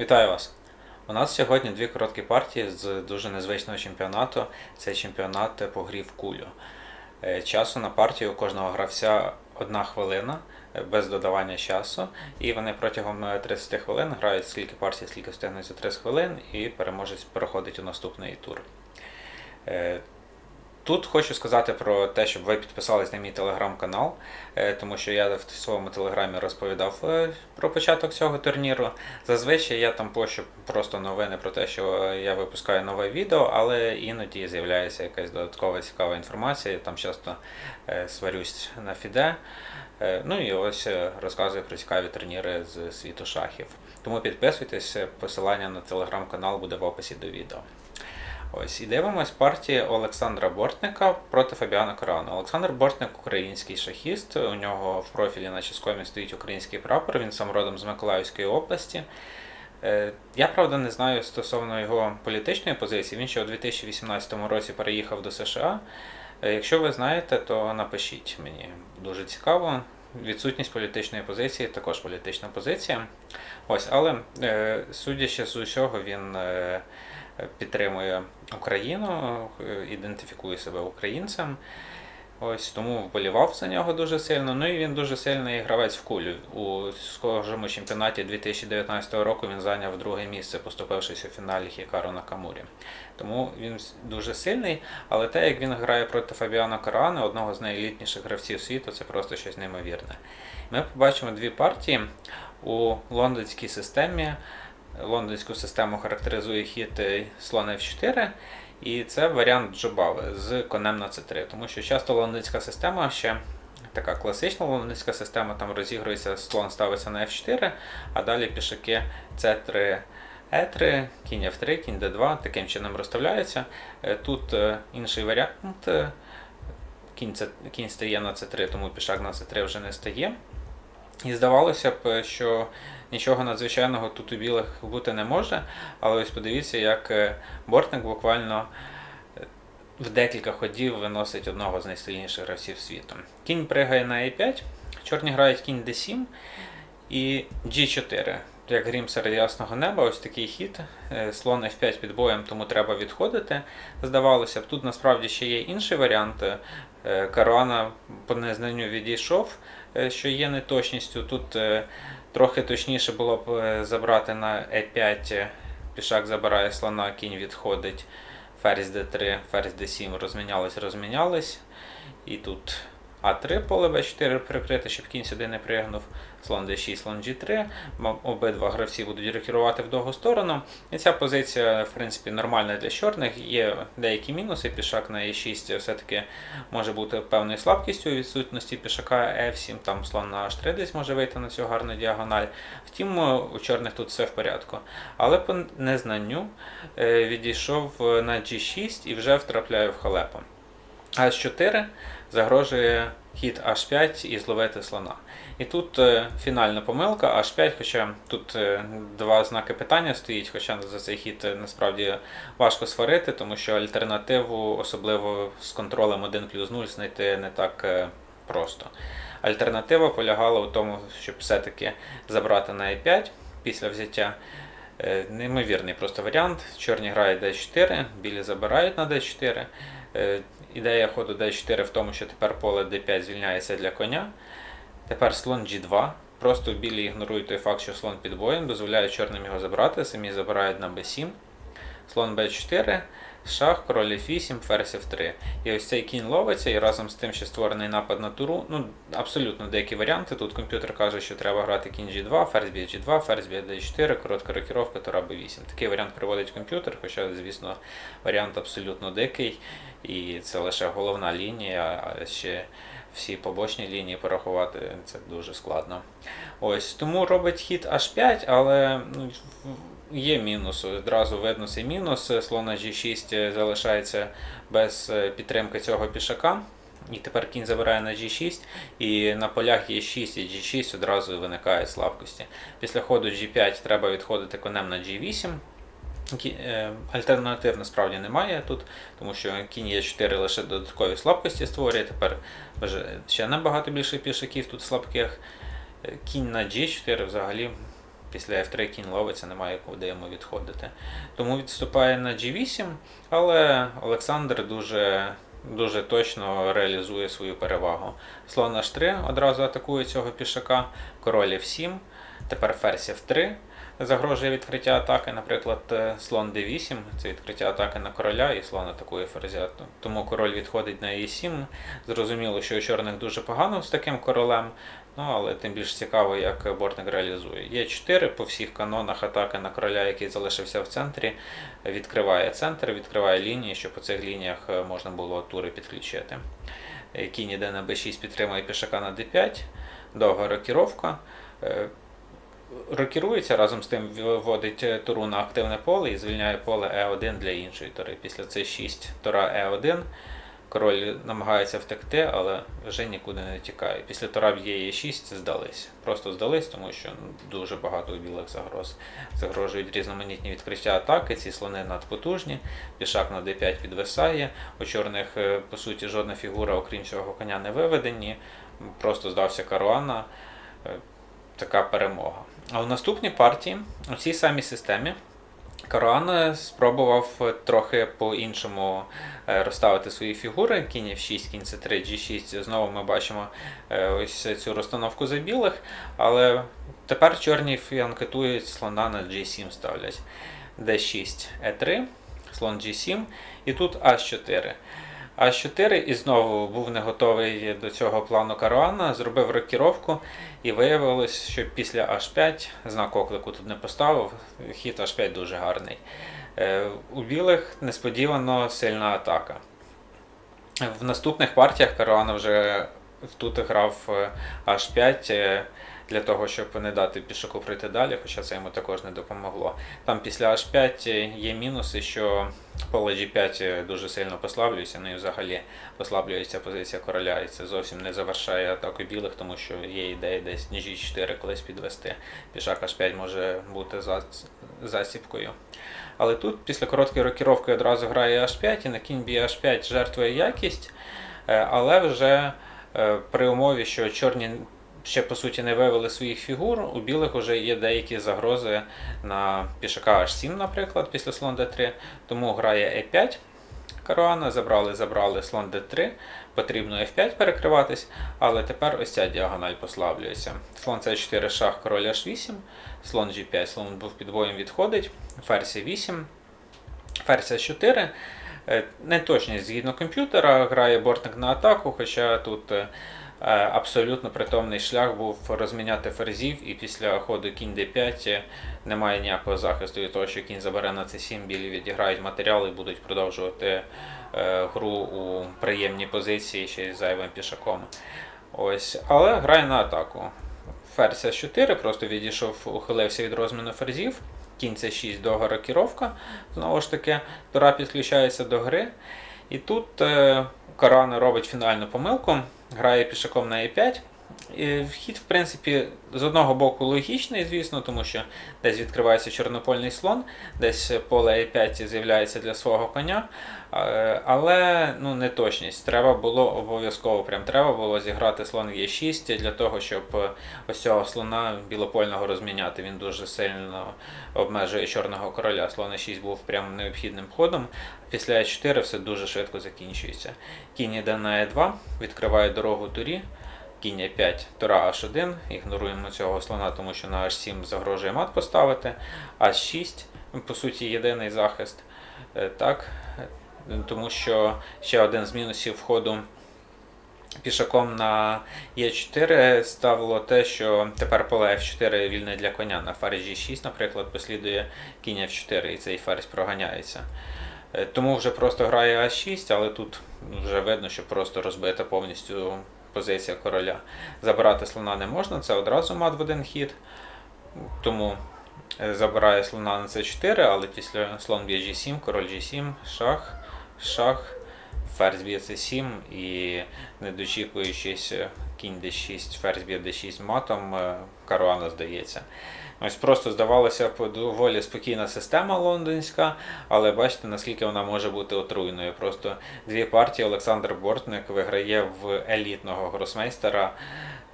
Вітаю вас! У нас сьогодні дві короткі партії з дуже незвичного чемпіонату. Це чемпіонат по грі в кулю. Е, Часу на партію у кожного гравця одна хвилина е, без додавання часу. І вони протягом е, 30 хвилин грають скільки партій, скільки встигнуть за 30 хвилин, і переможець переходить у наступний тур. Тут хочу сказати про те, щоб ви підписались на мій телеграм-канал, е, тому що я в своєму телеграмі розповідав е, про початок цього турніру. Зазвичай я там пощу просто новини про те, що я випускаю нове відео, але іноді з'являється якась додаткова цікава інформація. Я там часто е, сварюсь на фіде. Ну і ось розказую про цікаві турніри з світу шахів. Тому підписуйтесь, посилання на телеграм-канал буде в описі до відео. Ось і дивимось партії Олександра Бортника проти Фабіана Корану. Олександр Бортник український шахіст. У нього в профілі на ческомі стоїть український прапор. Він сам родом з Миколаївської області. Е, Я правда не знаю стосовно його політичної позиції. Він ще у 2018 році переїхав до США. Е, Якщо ви знаєте, то напишіть мені. Дуже цікаво. Відсутність політичної позиції також політична позиція. Ось, але е, судячи з усього, він підтримує Україну, ідентифікує себе українцем. Ось тому вболівав за нього дуже сильно. Ну і він дуже сильний гравець в кулю. У схожому чемпіонаті 2019 року він зайняв друге місце, поступившись у фіналі Хікару Накамурі. Тому він дуже сильний, але те, як він грає проти Фабіана Карана, одного з найелітніших гравців світу, це просто щось неймовірне. Ми побачимо дві партії у лондонській системі. Лондонську систему характеризує хід слон F4, і це варіант Джобави з конем на C3, тому що часто лондонська система ще така класична лондонська система, там розігрується слон ставиться на F4, а далі пішаки C3. E3, кінь F3, кінь D2, таким чином розставляються. Е, Тут е, інший варіант. е, Кінь, кінь стає на C3, тому пішак на C3 вже не стає. І здавалося б, що нічого надзвичайного тут у білих бути не може, але ось подивіться, як е, бортник буквально е, в декілька ходів виносить одного з найсильніших гравців світу. Кінь пригає на e5, чорні грають кінь d7 і g4. Як грім серед ясного неба, ось такий хід. Е, Слон F5 під боєм, тому треба відходити. Здавалося б, тут насправді ще є інший варіант. Каруана по незнанню відійшов, що є неточністю. Тут е, трохи точніше було б е, забрати на E5, е, пішак забирає слона, кінь відходить, ферзь d3, ферзь d7 розмінялись, розмінялись. І тут А3 поле Б4 прикрите, щоб кінь сюди не пригнув. Слон D6, слон G3. М- Обидва гравці будуть рокірувати в довгу сторону. І ця позиція, в принципі, нормальна для чорних. Є деякі мінуси. Пішак на E6 все-таки може бути певною слабкістю у відсутності пішака F7, там слон на H3 десь може вийти на цю гарну діагональ. Втім, у чорних тут все в порядку. Але по незнанню е, відійшов на G6 і вже втрапляє в халепу. H4 загрожує хід H5 і зловити слона. І тут е, фінальна помилка H5, хоча тут е, два знаки питання стоїть, хоча за цей хід е, насправді важко сварити, тому що альтернативу, особливо з контролем 1 плюс 0, знайти не так просто. Альтернатива полягала у тому, щоб все-таки забрати на E5 після взяття. Неймовірний просто варіант. Чорні грають D4, білі забирають на D4. Ідея ходу D4 в тому, що тепер поле D5 звільняється для коня. Тепер слон G2. Просто білі ігнорують той факт, що слон під боєм, дозволяє чорним його забрати, самі забирають на B7. Слон B4, шах, король F8, ферзь F3. І ось цей кінь ловиться, і разом з тим, що створений напад на туру, ну, абсолютно деякі варіанти. Тут комп'ютер каже, що треба грати кінь G2, ферзь б'є G2, ферзь б'є D4, коротка рокіровка, тура B8. Такий варіант приводить комп'ютер, хоча, звісно, варіант абсолютно дикий. І це лише головна лінія, а ще всі побочні лінії порахувати це дуже складно. Ось тому робить хід H5, але ну, є мінус. Одразу видно цей мінус. Слон G6 залишається без е, підтримки цього пішака. І тепер кінь забирає на G6, і на полях є 6 і G6 одразу виникає слабкості. Після ходу G5 треба відходити конем на G8. Е, Альтернатив насправді немає тут, тому що кінь є 4 лише додаткові слабкості створює. Тепер вже ще набагато більше пішаків тут слабких. Е, Кінь на G4 взагалі Після F3 кінь ловиться, немає куди йому відходити. Тому відступає на G8, але Олександр дуже, дуже точно реалізує свою перевагу. Слон H3 одразу атакує цього пішака, король F7, тепер ферзь F3 загрожує відкриття атаки. Наприклад, е, слон d8 це відкриття атаки на короля, і слон атакує ферзя. Тому король відходить на e7. Зрозуміло, що у чорних дуже погано з таким королем. Ну, але тим більш цікаво, як Бортник реалізує. Є 4 по всіх канонах атаки на короля, який залишився в центрі. Відкриває центр, відкриває лінії, щоб по цих лініях е, можна було тури підключити. Е, Кінь іде на b6, підтримує пішака на d5, довга рокіровка. Е, Рокірується разом з тим вводить е, туру на активне поле і звільняє поле Е1 для іншої тури. Після С6 тура Е1. Король намагається втекти, але вже нікуди не тікає. Після тура б'є Е6 здались. Просто здались, тому що ну, дуже багато у білих загроз. Загрожують різноманітні відкриття атаки, ці слони надпотужні, пішак на d5 підвисає. У чорних, е, по суті, жодна фігура, окрім цього коня, не виведені. Просто здався Каруана. Е, Така перемога. А в наступній партії, у цій самій системі, Каруан спробував трохи по-іншому е, розставити свої фігури. Кінь F6, кінь C3, G6. Знову ми бачимо е, ось цю розстановку за білих, але тепер чорні фіанкетують слона на G7 ставлять. D6, E3, слон G7, і тут H4. А4 і знову був не готовий до цього плану Каруана, зробив рокіровку і виявилось, що після H5 знак оклику тут не поставив. Хід H5 дуже гарний. Е, У білих несподівано сильна атака. В наступних партіях Каруана вже тут грав е, H5 е, для того, щоб не дати пішаку пройти далі, хоча це йому також не допомогло. Там після H5 є мінуси, що поле G5 дуже сильно послаблюється, ну і взагалі послаблюється позиція короля, і це зовсім не завершає атаку білих, тому що є ідея десь G4 колись підвести. Пішак H5 може бути засібкою. Але тут після короткої рокіровки одразу грає H5 і на кінь б'є H5 жертвує якість, е, але вже е, при умові, що чорні ще по суті не вивели своїх фігур. У білих вже є деякі загрози на пішака H7, наприклад, після слон D3. Тому грає E5. Каруана, забрали, забрали слон D3, потрібно F5 перекриватись, але тепер ось ця діагональ послаблюється. Слон C4 шах, король H8, слон G5, слон був під боєм відходить, ферзь 8, ферзь 4. Неточність згідно комп'ютера, грає бортник на атаку, хоча тут е, Е, абсолютно притомний шлях був розміняти ферзів, і після ходу кінь d5 немає ніякого захисту від того, що кінь забере на c7, білі відіграють матеріали і будуть продовжувати е, гру у приємній позиції ще й зайвим пішаком. Ось, Але грає на атаку. Ферзь 4 просто відійшов, ухилився від розміну ферзів. Кінь c6 довга рокіровка. Знову ж таки, Тура підключається до гри. І тут е, Карана робить фінальну помилку грає пішаком на e5. І Вхід, в принципі, з одного боку логічний, звісно, тому що десь відкривається чорнопольний слон, десь поле e5 з'являється для свого коня. Але ну, не точність. Треба було обов'язково прям треба було зіграти слон Е6 для того, щоб ось цього слона білопольного розміняти. Він дуже сильно обмежує чорного короля. Слон Е6 був прям необхідним ходом. Після Е4 все дуже швидко закінчується. Кінь іде на Е2, відкриває дорогу турі. Кінь Е5, Тура H1, ігноруємо цього слона, тому що на H7 загрожує мат поставити. H6, по суті, єдиний захист. Е, так, Тому що ще один з мінусів входу пішаком на Е4 ставило те, що тепер поле F4 вільне для коня. На ферзі 6, наприклад, послідує кінь F4 і цей ферзь проганяється. Е, тому вже просто грає А6, але тут вже видно, що просто розбита повністю позиція короля. Забирати слона не можна, це одразу мат в один хід. Тому е, забирає слона на c 4 але після слон б'є G7, король G7, шах, шах, ферзь б'є c 7 і не дочікуючись кінь d6, ферзь б'є d6 матом, е, Каруана здається. Ось Просто здавалося б доволі спокійна система лондонська, але бачите, наскільки вона може бути отруйною. Просто дві партії Олександр Бортник виграє в елітного гросмейстера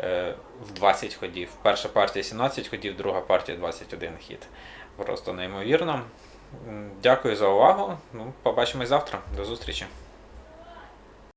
е, в 20 ходів. Перша партія 17 ходів, друга партія 21 хід. Просто неймовірно. Дякую за увагу. Ну, побачимось завтра. До зустрічі.